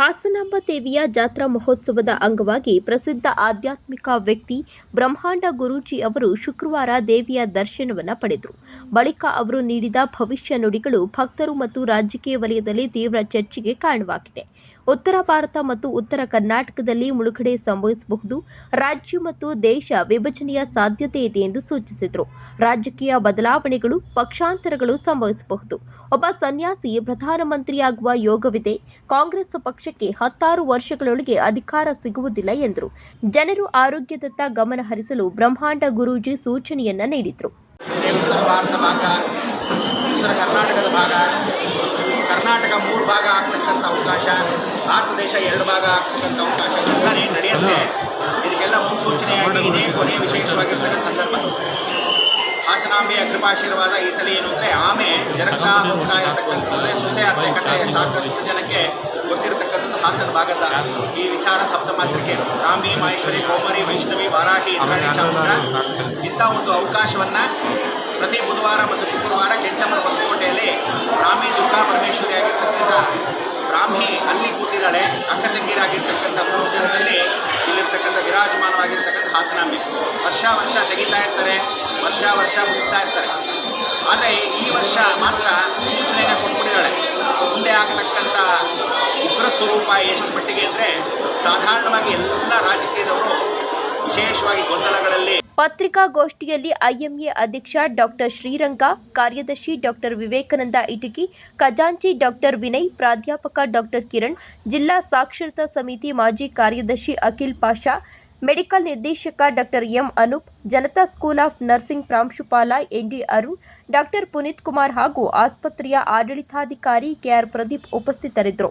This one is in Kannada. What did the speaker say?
ಹಾಸನಾಂಬ ದೇವಿಯ ಜಾತ್ರಾ ಮಹೋತ್ಸವದ ಅಂಗವಾಗಿ ಪ್ರಸಿದ್ಧ ಆಧ್ಯಾತ್ಮಿಕ ವ್ಯಕ್ತಿ ಬ್ರಹ್ಮಾಂಡ ಗುರೂಜಿ ಅವರು ಶುಕ್ರವಾರ ದೇವಿಯ ದರ್ಶನವನ್ನು ಪಡೆದರು. ಬಳಿಕ ಅವರು ನೀಡಿದ ಭವಿಷ್ಯ ನುಡಿಗಳು ಭಕ್ತರು ಮತ್ತು ರಾಜಕೀಯ ವಲಯದಲ್ಲಿ ತೀವ್ರ ಚರ್ಚೆಗೆ ಕಾರಣವಾಗಿದೆ. ಉತ್ತರ ಭಾರತ ಮತ್ತು ಉತ್ತರ ಕರ್ನಾಟಕದಲ್ಲಿ ಮುಳುಗಡೆ ಸಂಭವಿಸಬಹುದು. ರಾಜ್ಯ ಮತ್ತು ದೇಶ ವಿಭಜನೆಯ ಸಾಧ್ಯತೆ ಇದೆ ಎಂದು ಸೂಚಿಸಿದರು. ರಾಜಕೀಯ ಬದಲಾವಣೆಗಳು, ಪಕ್ಷಾಂತರಗಳು ಸಂಭವಿಸಬಹುದು. ಒಬ್ಬ ಸನ್ಯಾಸಿ ಪ್ರಧಾನಮಂತ್ರಿಯಾಗುವ ಯೋಗವಿದೆ. ಕಾಂಗ್ರೆಸ್ ಪಕ್ಷಕ್ಕೆ ಹತ್ತಾರು ವರ್ಷಗಳೊಳಗೆ ಅಧಿಕಾರ ಸಿಗುವುದಿಲ್ಲ ಎಂದರು. ಜನರು ಆರೋಗ್ಯದತ್ತ ಗಮನ ಹರಿಸಲು ಬ್ರಹ್ಮಾಂಡ ಗುರೂಜಿ ಸೂಚನೆಯನ್ನ ನೀಡಿದರು. ಉತ್ತರ ಕರ್ನಾಟಕದ ಭಾಗ. ಭಾಗ ಆಗ್ತಕ್ಕಂಥ ಅವಕಾಶ, ಭಾರತ ದೇಶ ಎರಡು ಭಾಗ ಆಗ್ತಕ್ಕಂಥ ಅವಕಾಶ ನಡೆಯುತ್ತೆ. ಇದಕ್ಕೆಲ್ಲ ಮುನ್ಸೂಚನೆಯಾಗಿ ಇದೇ ಕೊನೆಯ ವಿಶೇಷವಾಗಿರ್ತಕ್ಕಂಥ ಸಂದರ್ಭ. ಹಾಸನಾಂಬೆ ಅಗ್ರಪಾಶೀರ್ವಾದ ಈ ಸಲ ಏನು ಅಂದರೆ ಆಮೆ ಜರಗ್ತಾ ಹೋಗ್ತಾ ಇರತಕ್ಕಂಥದ್ದೇ ಸೊಸೆ ಕಥೆ ಸಾಕಷ್ಟು ಜನಕ್ಕೆ ಗೊತ್ತಿರತಕ್ಕಂಥದ್ದು ಹಾಸನ ಭಾಗದ ಈ ವಿಚಾರ ಸಪ್ತಮಾತ್ರಿಕೆ. ರಾಮಿ, ಮಹೇಶ್ವರಿ, ಕೋಮರಿ, ವೈಷ್ಣವಿ, ವಾರಾಹಿ ಇಂಥ ಒಂದು ಅವಕಾಶವನ್ನು ಪ್ರತಿ ಬುಧವಾರ ಮತ್ತು ಶುಕ್ರವಾರ ಹಾಸನಾಂಬೆ ವರ್ಷ ವರ್ಷ ತೆಗಿತಾ ಇರ್ತಾರೆ, ವರ್ಷ ವರ್ಷ ಮುಗಿಸ್ತಾ ಇರ್ತಾರೆ. ಆದರೆ ಈ ವರ್ಷ ಮಾತ್ರ ಸೂಚನೆಯನ್ನು ಕೊಟ್ಬಿಟ್ಟಿದ್ದಾಳೆ ಮುಂದೆ ಆಗತಕ್ಕಂಥ ಉಗ್ರ ಸ್ವರೂಪ ಎಷ್ಟು ಮಟ್ಟಿಗೆ ಅಂದರೆ ಸಾಧಾರಣವಾಗಿ ಎಲ್ಲ ರಾಜಕೀಯದವರು ವಿಶೇಷವಾಗಿ ಗೊಂದಲಗಳಲ್ಲಿ ಪತ್ರಿಕಾಗೋಷ್ಠಿಯಲ್ಲಿ ಐಎಂಎ ಅಧ್ಯಕ್ಷ ಡಾಕ್ಟರ್ ಶ್ರೀರಂಗ, ಕಾರ್ಯದರ್ಶಿ ಡಾಕ್ಟರ್ ವಿವೇಕಾನಂದ ಇಟಗಿ, ಖಜಾಂಚಿ ಡಾಕ್ಟರ್ ವಿನಯ್, ಪ್ರಾಧ್ಯಾಪಕ ಡಾಕ್ಟರ್ ಕಿರಣ್, ಜಿಲ್ಲಾ ಸಾಕ್ಷರತಾ ಸಮಿತಿ ಮಾಜಿ ಕಾರ್ಯದರ್ಶಿ ಅಖಿಲ್ ಪಾಷಾ ಮೆಡಿಕಲ್ ನಿರ್ದೇಶಕ doctor M Anoop, Janata school of nursing ಪ್ರಾಂಶುಪಾಲ N D Arun, doctor Puneeth Kumar ಹಾಗೂ ಆಸ್ಪತ್ರೆಯ ಆಡಳಿತಾಧಿಕಾರಿ ಕೆಆರ್ ಪ್ರದೀಪ್ ಉಪಸ್ಥಿತರಿದ್ದರು.